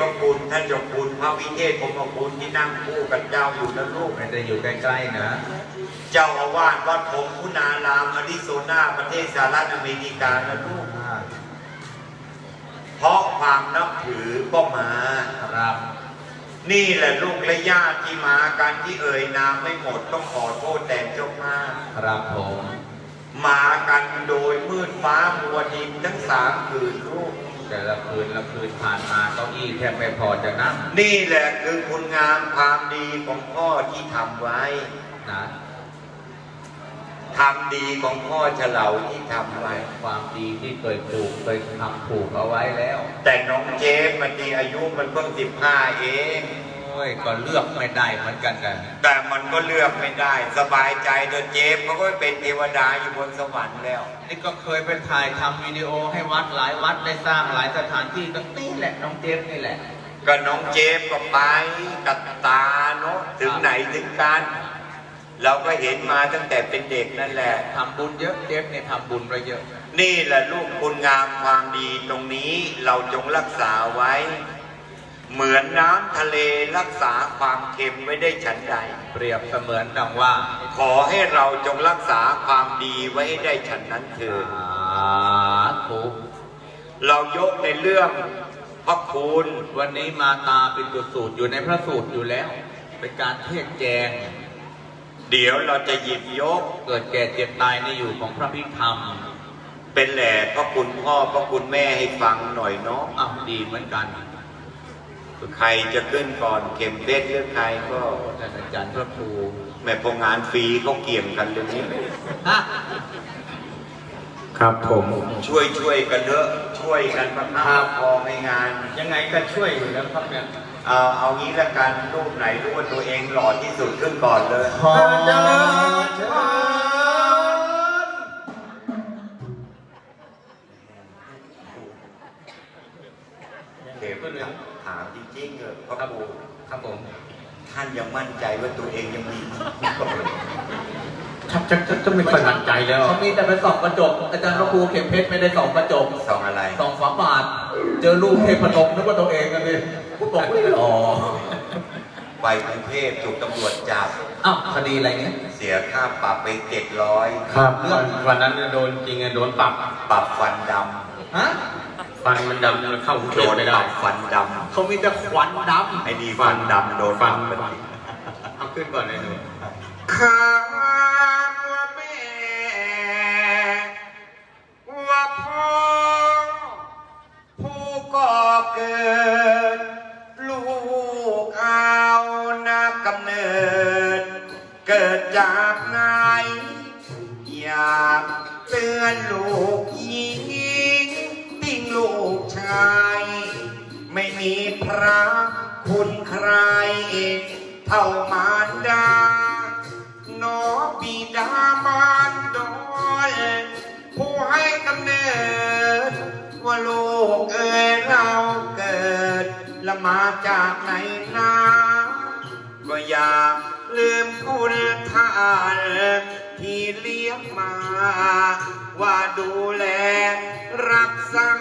พระคุณท่านเจ้าคุณพระวิเทศผมพระคุณที่นั่งคู่กับเจ้าอยู่นะลูกไม่ได้อยู่ใกล้ๆนะ เจ้าอาวาสวัดผมคุณารามอาริโซนาประเทศสหรัฐอเมริกานะลูกเพราะความนับถือก็มาครับนี่แหละลูกและญาติที่มากันที่เอ่ยนามไม่หมดต้องขอโทษแต่เจ้ามากครับผม มากันโดยมืดฟ้ามัวดินทั้งสามคืนลูก แต่ละคืนละคืนผ่านมาเก้าอี้แทบไม่พอจะนั่งนี่แหละคือคุณงามความดีของพ่อที่ทำไว้นะทำดีของพ่อเฉลาที่ทำไว้ ความดีที่เคยปลูกเคยทำปลูกเอาไว้แล้ว แต่น้องเจฟมันดีอายุมันเพิ่งสิบห้าเอง โอ้ยก็เลือกไม่ได้เหมือนกันกันแต่มันก็เลือกไม่ได้ สบายใจเดินเจฟเขาก็เป็นเทวดาอยู่บนสวรรค์แล้ว นี่ก็เคยไปถ่ายทำวิดีโอให้วัดหลายวัดได้สร้างหลายสถานที่ก็นี่แหละน้องเจฟนี่แหละ ก็น้องเจฟก็ไปกับตาเนาะถึงไหนถึงกันเราก็เห็นมาตั้งแต่เป็นเด็กนั่นแหละทำบุญเยอะเจฟเนี่ยทำบุญไปเยอะ นี่แหละลูกคุณงามความดีตรงนี้เราจงรักษาไว้ เหมือนน้ำทะเลรักษาความเค็มไว้ได้ฉันใด เปรียบเสมือนดังว่า ขอให้เราจงรักษาความดีไว้ให้ได้ฉันนั้นเถิดสาธุเรายกในเรื่องพระคุณวันนี้มาตาเป็นตัวสูตรอยู่ในพระสูตรอยู่แล้ว เป็นการเทศแจง เดี๋ยวเราจะหยิบยกเกิดแก่เจ็บตายในอยู่ของพระพิธรรมเป็นแหล่พระคุณพ่อพระคุณแม่ให้ฟังหน่อยเนาะอ้าวดีเหมือนกัน ใครจะขึ้นก่อนเข็มเพชรหรือใครก็ท่านอาจารย์พระครูแม่พองานฟรีเขาเกี่ยงกันเรื่องนี้ฮะครับผมช่วยช่วยกันเถอะช่วยกันประคับพอในงาน ยังไงก็ช่วยอยู่แล้วครับเนี่ยเอาเอางี้ละกันรูปไหนรู้ว่าตัวเองหล่อที่สุดขึ้นก่อนเลย ยังมั่นใจว่าตัวเองยังมีชักชักชักจะไม่ค่อยมั่นใจแล้วเขามีแต่ไปส่องกระจก อาจารย์พระครูเข็มเพชรไม่ได้ส่องกระจกสองอะไรส่องฝาบาทเจอรูปเทพนมนึกว่าตัวเองกันดิพูดบอกไม่หล่อไปกรุงเทพถูกตำรวจจับอ้าวคดีอะไรเงี้ยเสียค่าปรับไปเจ็ดร้อยครับวันวันนั้นโดนจริงอะโดนปรับปรับฟันดฮะฟันมันดำมันเข้ากรุงำเทโดพนไม่ปได้รับฟันดเขามีแต่ควันดำไอ้นี่ฟันดำโดนปฟัรันบไปฟัน เอาขึ้นก่อนเลยหนูข้าว่าแม่ ว่าพ่อ ผู้ก่อเกิด ลูกเอานักกำเนิด เกิดจากไหนอยากเตือนลูกหญิงทิ้งลูกชาย ไม่มีพระคุณใคร เท่ามารดานอบิดามารดอยผู้ให้กำเนิด ว่าลูกเอ๋ยเราเกิด และมาจากไหนนาก็อยากลืมคุณท่านที่เลี้ยงมา ว่าดูแลรักษา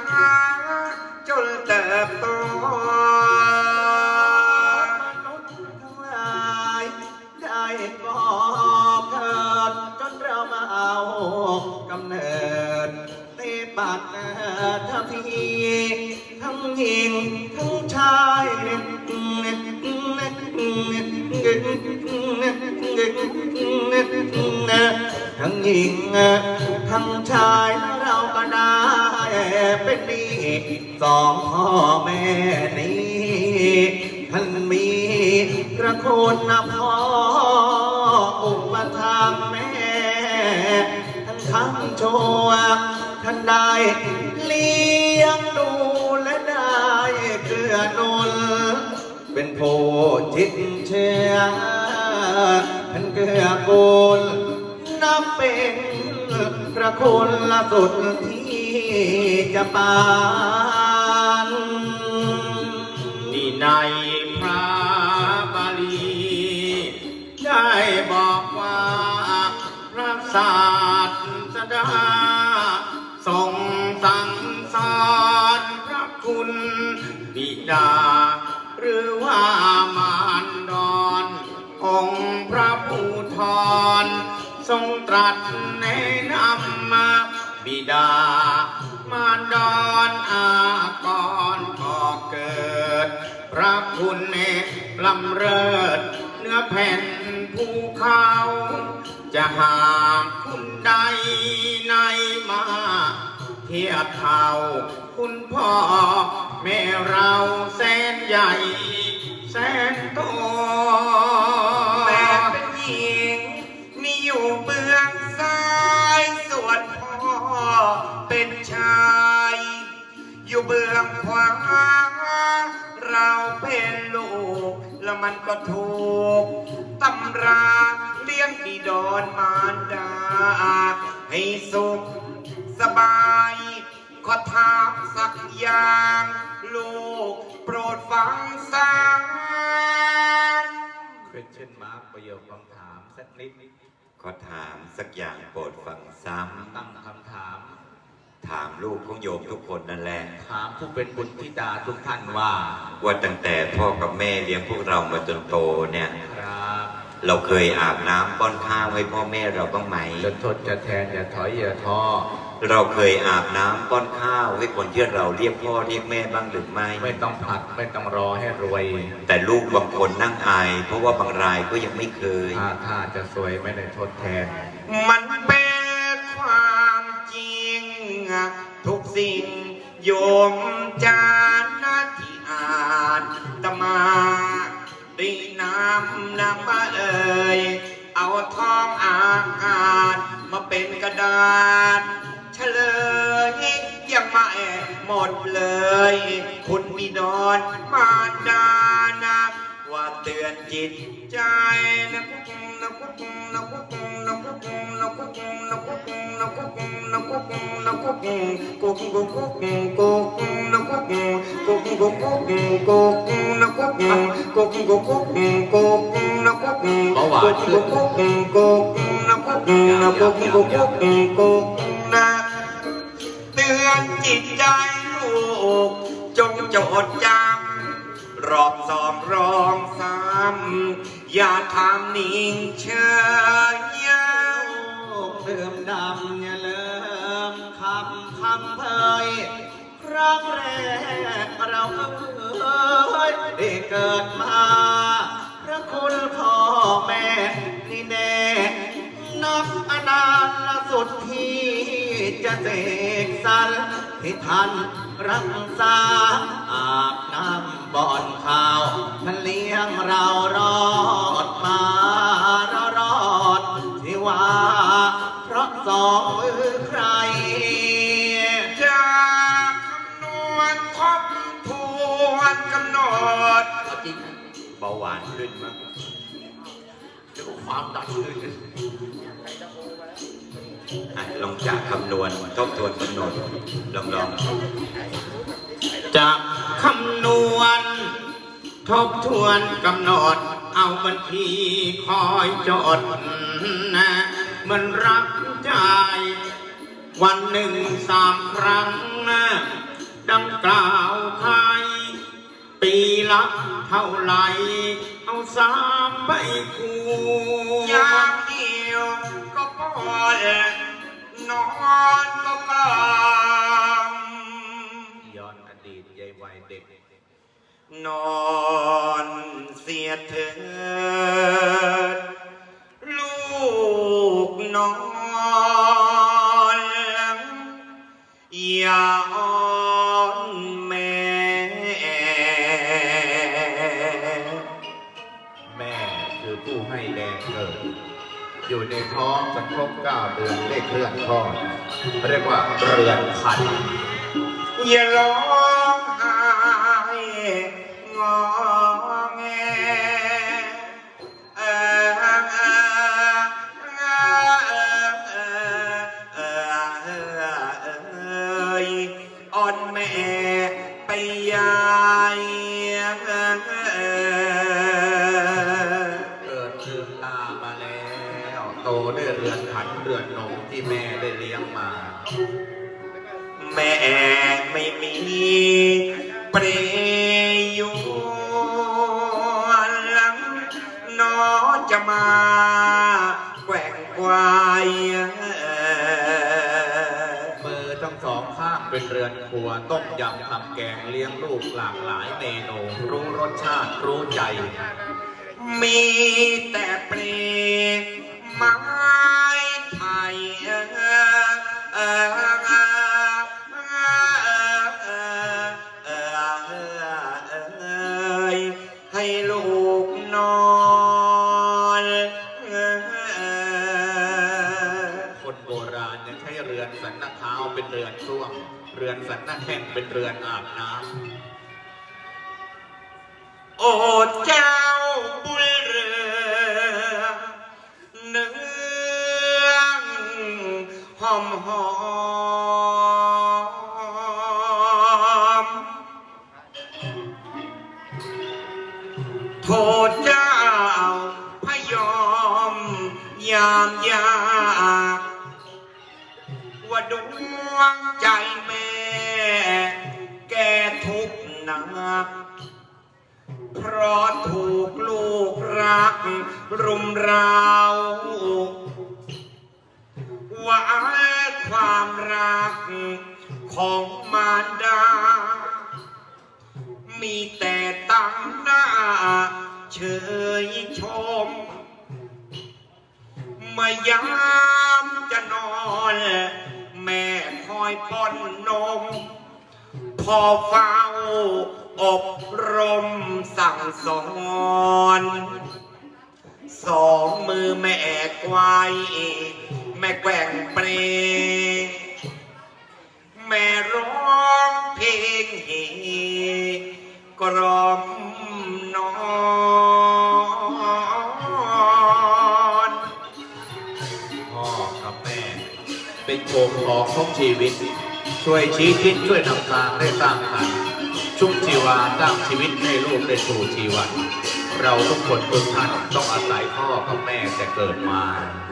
ายเราก็ได้เป็นดีสองพ่อแม่นี้ท่านมีพระคุณนะพ่ออุปทานแม่ ท่านทั้งโชว์ท่านได้เลี้ยงดูและได้เกื้อหนุนเป็นผู้ชิดเชื่อท่านเกื้อกูลนับเป็น พระคุณละสุดที่จะปานนี่ในพระบาลีได้บอกว่าพระศาสดาทรงสั่งสอนพระคุณบิดา หรือว่ามารดอนของพระผู้ทร นำมาบิดา มาดอนอากรก่อเกิด พระคุณเนลำเริดเนื้อแผ่นภูเขา จะหากคุณใดในมาเทียบเท่าคุณพ่อ แม่เราแสนใหญ่ แสนโต ถูกตำราเลี้ยงดีดอนมารดา ให้สุขสบายขอถามสักอย่างลูกโปรดฟังสัก question mark ประโยคคำถามสักนิด ขอถามสักอย่างโปรดฟังซ้ตั้งคำถามำ ถามลูกของโยมทุกคนนั่นแหละ ถามผู้เป็นบุตรธิดาทุกท่านว่า ว่าตั้งแต่พ่อกับแม่เลี้ยงพวกเรามาจนโตเนี่ยครับเราเคยอาบน้ำป้อนข้าวให้พ่อแม่เราบ้างไหม จะทดจะแทนอย่าถอยอย่าท้อเราเคยอาบน้ำป้อนข้าวให้คนที่เราเรียกพ่อเรียกแม่บ้างหรือไม่ ไม่ต้องผัดไม่ต้องรอให้รวย แต่ลูกบางคนนั่งอาย เพราะว่าบางรายก็ยังไม่เคย ถ้าถ้าจะสวยไม่ได้ทดแทน มันเป็นความจริง ทุกสิ่งโยมจานาที่อ่านตมาได้นำนำมาเอ่ยเอาทองอ่างอ่านมาเป็นกระดาษเฉลยยังไม่หมดเลย คุณบิดอนมาดานะว่าเตือนจิตใจนะกุ๊กนะกุ๊กนะกุ๊ก เตือนจิตใจลูกจงจดจำรอบสองรองสามอย่าทำนิ่งเฉย เดิมดำอย่าเลิมคำคำเพยครั้งแรกเราเอ้ยได้เกิดมา พระคุณพ่อแม่นี่แน่นับอนานสุดที่จะเสกสรรให้ท่านรักษาอาบน้ำบ่อนข้าวท่านเลี้ยงเรารอดมา สองมือใครจากคำนวณทบทวนกำหนดเอาจริงเบาหวานขึ้นมั้งเดี๋ยวความดันขึ้นอะลองจากคำนวณทบทวนกำหนดลองลองจะคำนวณ ทบทวนกำหนด เอาบัญชีคอยจดนะมันรับจ่าย วันหนึ่งสามครั้งนะดังกล่าวใคร ปีละเท่าไหรเอาสามใบคูยามเดียวก็ปอดนอนก็กลางย้อนอดีตยายวัยเด็ก นอนเสียเถิด ลูกนอนอย่าอ่อนแม่แม่คือผู้ให้แดงเกิด อยู่ในท้องจนครบเก้าเดือนได้เคลื่อนคลอดเรียกว่าเรือนขันอย่าร้อง ไปยายเออเกิดลืมตามาแล้วโตได้เรือนขันเรือนนมที่แม่ได้เลี้ยงมา แม่ไม่มีเปรยวนน้องจะมาแกว่งวมือ ทั้งสองข้างเป็นเรือนครัวต้มยำทำแกงเลี้ยงลูกหลากหลายเมนูรู้รสชาติรู้ใจ มีแต่เปรกไม้ไผ่ โบราณยังใช้เรือนสันนเท้าเป็นเรือนส้วมเรือนสันนแข้งเป็นเรือนอาบน้ำโอ้เจ้าบุญเรือเนื้องหอมหอมโทษเจ้าพยอมยามยาก ว่าดวงใจแม่ แกทุกข์หนัก เพราะถูกลูกรัก รุมราวว่าความรักของมารดา มีแต่ตั้งหน้าเฉยชมมื่อยามจะนอน อยป้อนนม พอเฝ้าอบรมสั่งสอนสองมือแม่ไกวแม่แกว่งเปรแม่ร้องเพลงเฮกล่อม โคมของของชีวิต ช่วยชี้คิดช่วยนำทางได้สร้างสรรค์ชุบชีวาสร้างชีวิตให้ลูกได้สู่ชีวันเราทุกคนทุกท่านต้องอาศัยพ่อกับแม่แต่เกิดมา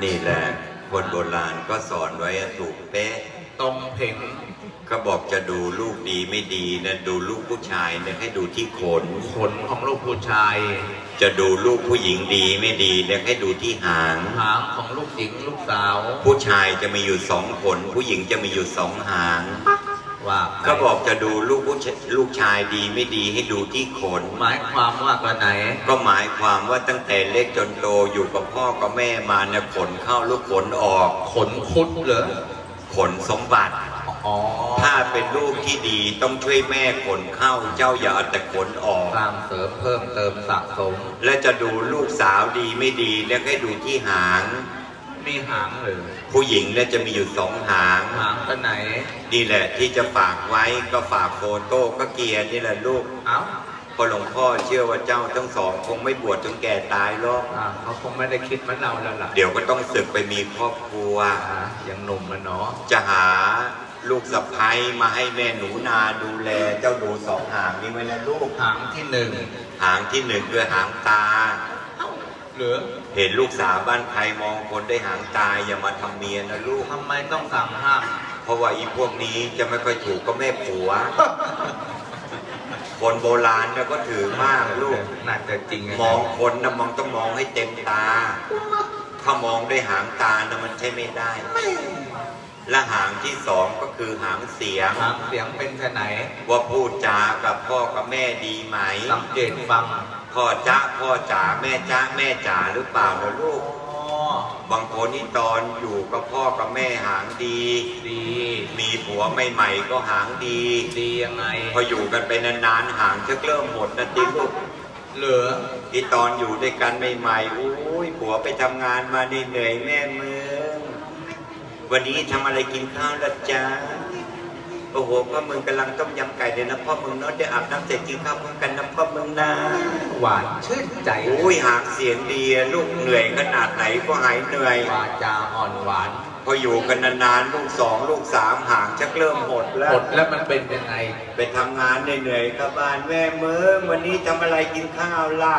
นี่แหละคนโบราณก็สอนไว้อะถูกเป๊ะตรงเพ่ง ก็บอกจะดูลูกดีไม่ดีนะดูลูกผู้ชายเนี่ยให้ดูที่ขน ขนของลูกผู้ชาย จะดูลูกผู้หญิงดีไม่ดีเนี่ยให้ดูที่หาง หางของลูกหญิงลูกสาว ผู้ชายจะมีอยู่สองขน ผู้หญิงจะมีอยู่สองหาง ว่าก็บอกจะดูลูกผู้ชลูกชายดีไม่ดีให้ดูที่ขน หมายความว่ากระไหน ก็หมายความว่าตั้งแต่เล็กจนโตอยู่กับพ่อกับแม่มาเนี่ยขนเข้าลูกขนออก ขนคุดเหรอขนสมบัติอ๋อ ถ้าเป็นลูกที่ดีต้องช่วยแม่ขนเข้าเจ้าอย่าเอาแต่ขนออก สร้างเสริมเพิ่มเติมสะสม และจะดูลูกสาวดีไม่ดีแล้วให้ดูที่หาง มีหางหรือผู้หญิงเนี่ยจะมีอยู่สองหาง หางกระไหน นี่แหละที่จะฝากไว้ก็ฝากโฟโต้ก็เกียร์นี่แหละลูก เอ้าเพอหลวงพ่อเชื่อว่าเจ้าทั้งสองคงไม่บวชจนแก่ตายหรอกอ่าเขาคงไม่ได้คิดเหมือนเราแล้วล่ะ เดี๋ยวก็ต้องศึกไปมีครอบครัวอ่ายังหนุ่มมันเนาะ จะหา ลูกสะใภ้มาให้แม่หนูนาดูแลเจ้าหนูสองหางนี้ไว้นะลูกหางที่หนึ่งหางที่หนึ่งคือหางตาเหรือเห็นลูกสาวบ้านใครมองคนได้หางตาอย่ามาทำเมียนะลูกทำไมต้องสั่งห้ามเพราะว่าอีพวกนี้จะไม่ค่อยถูกก็แม่ผัว คนโบราณเนี่ยก็ถือมากลูกน่าจะจริงมองคนนะมองต้องมองให้เต็มตา ถ้ามองด้วยหางตานะมันใช่ไม่ได้ และหางที่สองก็คือหางเสียงหางเสียงเป็นแค่ไหน ว่าพูดจากับพ่อกับแม่ดีไหมสังเกตฟังพ่อจ้าพ่อจ๋าแม่จ้าแม่จ๋าหรือเปล่านะลูก อ๋อบางคนนี่ตอนอยู่กับพ่อกับแม่หางดี ดี มีผัวใหม่ๆก็หางดี ดียังไงพออยู่กันไปนานๆหางชักเริ่มหมดนะติลูก เหลือ ที่ตอนอยู่ด้วยกันใหม่ๆอุ้ยผัวไปทำงานมาเหนื่อยๆแม่เมือง วันนี้ทำอะไรกินข้าวละจ๊ะโอ้โหพ่อมึงกำลังต้มยำไก่เดี๋ยวนะพ่อมึงเนาะเดี๋ยวอาบน้ำเสร็จกินข้าวพร้อมกันนะพ่อมึงนะหวานชื่นใจอุ้ยหางเสียงดีอะลูกเหนื่อยขนาดไหนก็หายเหนื่อยวาจาอ่อนหวานพออยู่กันนานๆลูกสองลูกสามหางชักเริ่มหมดแล้วหมดแล้วมันเป็นยังไงไปทำงานเหนื่อยๆกับบ้านแม่เมืองวันนี้ทำอะไรกินข้าวล่ะ